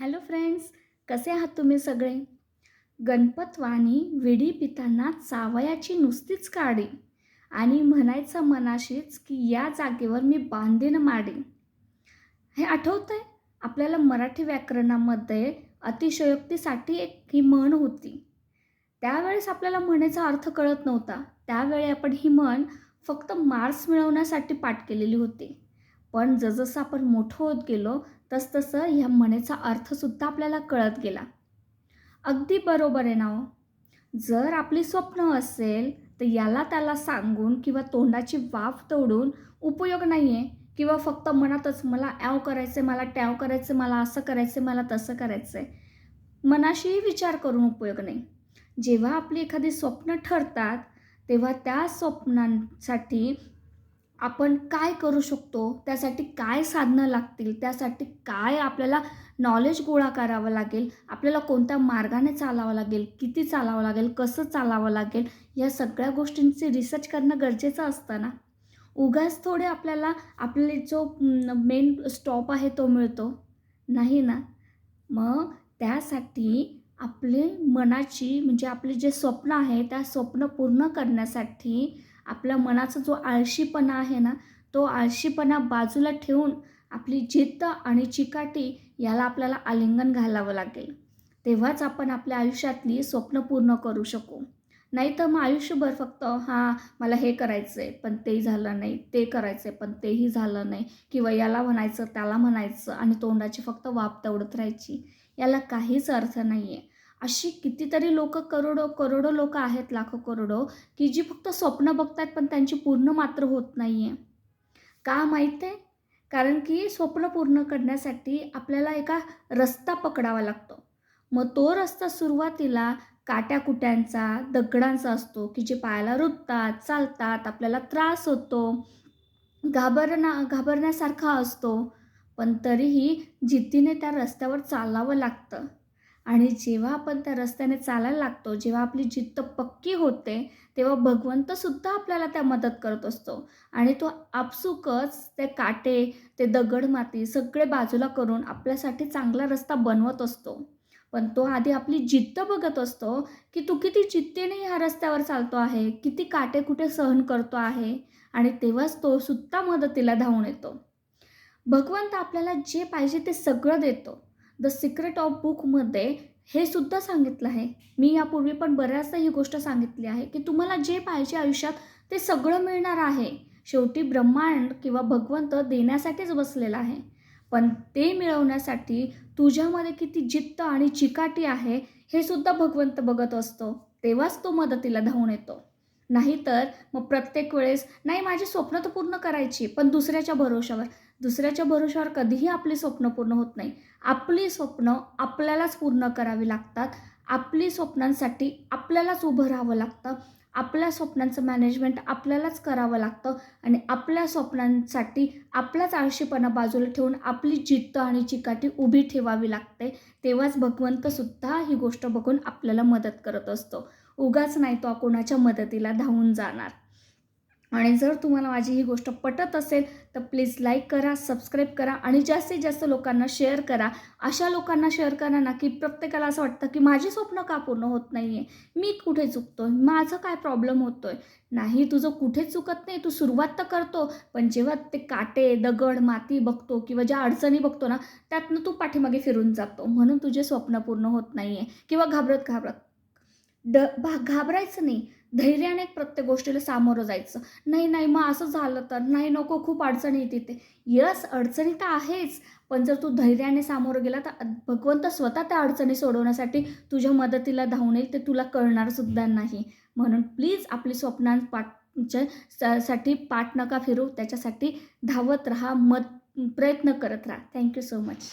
Hello friends कसे आहात तुम्ही सगळे? गणपतवाणी विडी पिताना चावयाची नुसतीच काढी आणि म्हणायचं मनाशीच की या जागेवर मी बांधीन माडी. हे आठवतं आहे आपल्याला मराठी व्याकरणामध्ये अतिशयोक्तीसाठी एक ही म्हण होती. त्यावेळेस आपल्याला म्हणेचा अर्थ कळत नव्हता. त्यावेळी आपण ही म्हण फक्त मार्क्स मिळवण्यासाठी पाठ केलेली होती. पण जसजसं आपण मोठं होत गेलो तसतसं ह्या म्हणेचा अर्थसुद्धा आपल्याला कळत गेला. अगदी बरोबर आहे ना हो. जर आपली स्वप्न असेल तर याला त्याला सांगून किंवा तोंडाची वाफ तोडून उपयोग नाही आहे किंवा फक्त मनातच मला ॲव करायचं मला टॅव करायचं मला असं करायचं मला तसं करायचं आहे मनाशीही विचार करून उपयोग नाही. जेव्हा आपली एखादी स्वप्न ठरतात तेव्हा त्या स्वप्नांसाठी आपण काय करू शकतो? त्यासाठी काय साधनं लागतील? त्यासाठी काय आपल्याला नॉलेज गोळा करावं लागेल? आपल्याला कोणत्या मार्गाने चालावं लागेल? किती चालावं लागेल? कसं चालावं लागेल? या सगळ्या गोष्टींचे रिसर्च करणं गरजेचं असतं ना? उगाच थोडे आपल्याला आपले जो मेन स्टॉप आहे तो मिळतो. नाही ना? मग त्यासाठी आपले मनाची म्हणजे आपले जे स्वप्न आहे त्या स्वप्न पूर्ण करण्यासाठी आपल्या मनाचा जो आळशीपणा आहे ना तो आळशीपणा बाजूला ठेवून आपली जिद्द आणि चिकाटी याला आपल्याला आलिंगन घालावं लागेल. तेव्हाच आपण आपल्या आयुष्यातली स्वप्न पूर्ण करू शकू. नाही तर मग आयुष्यभर फक्त हां मला हे करायचं आहे पण ते झालं नाही ते करायचं आहे पण तेही झालं नाही किंवा याला म्हणायचं त्याला म्हणायचं आणि तोंडाची फक्त वाप तेवढत राहायची. याला काहीच अर्थ नाही आहे अशी कितीतरी लोक करोडो करोडो लोक आहेत लाखो करोडो की जी फक्त स्वप्न बघतात पण त्यांची पूर्ण मात्र होत नाही आहे का माहीत आहे? कारण की स्वप्न पूर्ण करण्यासाठी आपल्याला एका रस्ता पकडावा लागतो. मग तो रस्ता सुरुवातीला काट्याकुट्यांचा दगडांचा असतो की जे पायाला रुततात चालतात आपल्याला त्रास होतो घाबरणा घाबरण्यासारखा असतो. पण तरीही जिद्दीने त्या रस्त्यावर चालावं लागतं. आणि जेव्हा आपण त्या रस्त्याने चालायला लागतो जेव्हा आपली जिद्द पक्की होते तेव्हा भगवंतसुद्धा आपल्याला त्या मदत करत असतो. आणि तो आपसुकच ते काटे ते दगड माती सगळे बाजूला करून आपल्यासाठी चांगला रस्ता बनवत असतो. पण तो आधी आपली जिद्द बघत असतो की तू किती जिद्दीने ह्या रस्त्यावर चालतो आहे किती काटे कुठे सहन करतो आहे आणि तेव्हाच तो सुद्धा मदतीला धावून येतो. भगवंत आपल्याला जे पाहिजे ते सगळं देतो. द सिक्रेट ऑफ बुकमध्ये हे सुद्धा सांगितलं आहे. मी यापूर्वी पण बऱ्याचदा ही गोष्ट सांगितली आहे की तुम्हाला जे पाहिजे आयुष्यात ते सगळं मिळणार आहे. शेवटी ब्रह्मांड किंवा भगवंत देण्यासाठीच बसलेला आहे. पण ते मिळवण्यासाठी तुझ्यामध्ये किती जिद्द आणि चिकाटी आहे हे सुद्धा भगवंत बघत असतो. तेव्हाच तो मदतीला धावून येतो. नाहीतर मग प्रत्येक वेळेस नाही माझी स्वप्न तर पूर्ण करायची पण दुसऱ्याच्या भरोशावर दुसऱ्याच्या भरोशावर कधीही आपली स्वप्न पूर्ण होत नाही. आपली स्वप्न आपल्यालाच पूर्ण करावी लागतात. आपली स्वप्नांसाठी आपल्यालाच उभं राहावं लागतं. आपल्या स्वप्नांचं मॅनेजमेंट आपल्यालाच करावं लागतं. आणि आपल्या स्वप्नांसाठी आपलाच आळशीपणा बाजूला ठेवून आपली जिद्द आणि चिकाटी उभी ठेवावी लागते. तेव्हाच भगवंतसुद्धा ही गोष्ट बघून आपल्याला मदत करत असतो. उगाच नाही तो कोणाच्या मदतीला धावून जाणार. आणि जर तुम्हाला माझी ही गोष्ट पटत असेल तर प्लीज लाईक करा सबस्क्राईब करा आणि जास्तीत जास्त लोकांना शेअर करा. अशा लोकांना शेअर करा ना की प्रत्येकाला असं वाटतं की माझी स्वप्न का पूर्ण होत नाही आहे मी कुठे चुकतो आहे माझं काय प्रॉब्लेम होतो आहे नाही तुझं कुठे चुकत नाही? तू सुरुवात तर करतो पण जेव्हा ते काटे दगड माती बघतो किंवा ज्या अडचणी बघतो ना त्यातनं तू पाठीमागे फिरून जातो. म्हणून तुझे स्वप्न पूर्ण होत नाही आहे किंवा घाबरत घाबरत ड भा घाबरायचं नाही. धैर्याने प्रत्येक गोष्टीला सामोरं जायचं. नाही नाही मग असं झालं तर? नाही नको खूप अडचणी येते ते यस अडचणी तर आहेच. पण जर तू धैर्याने सामोरं गेला तर भगवंत स्वतः त्या अडचणी सोडवण्यासाठी तुझ्या मदतीला धावून येईल ते तुला कळणारसुद्धा नाही. म्हणून प्लीज आपली स्वप्नां पाठच्या साठी पाठ नका फिरू. त्याच्यासाठी धावत राहा मत प्रयत्न करत राहा. Thank you so much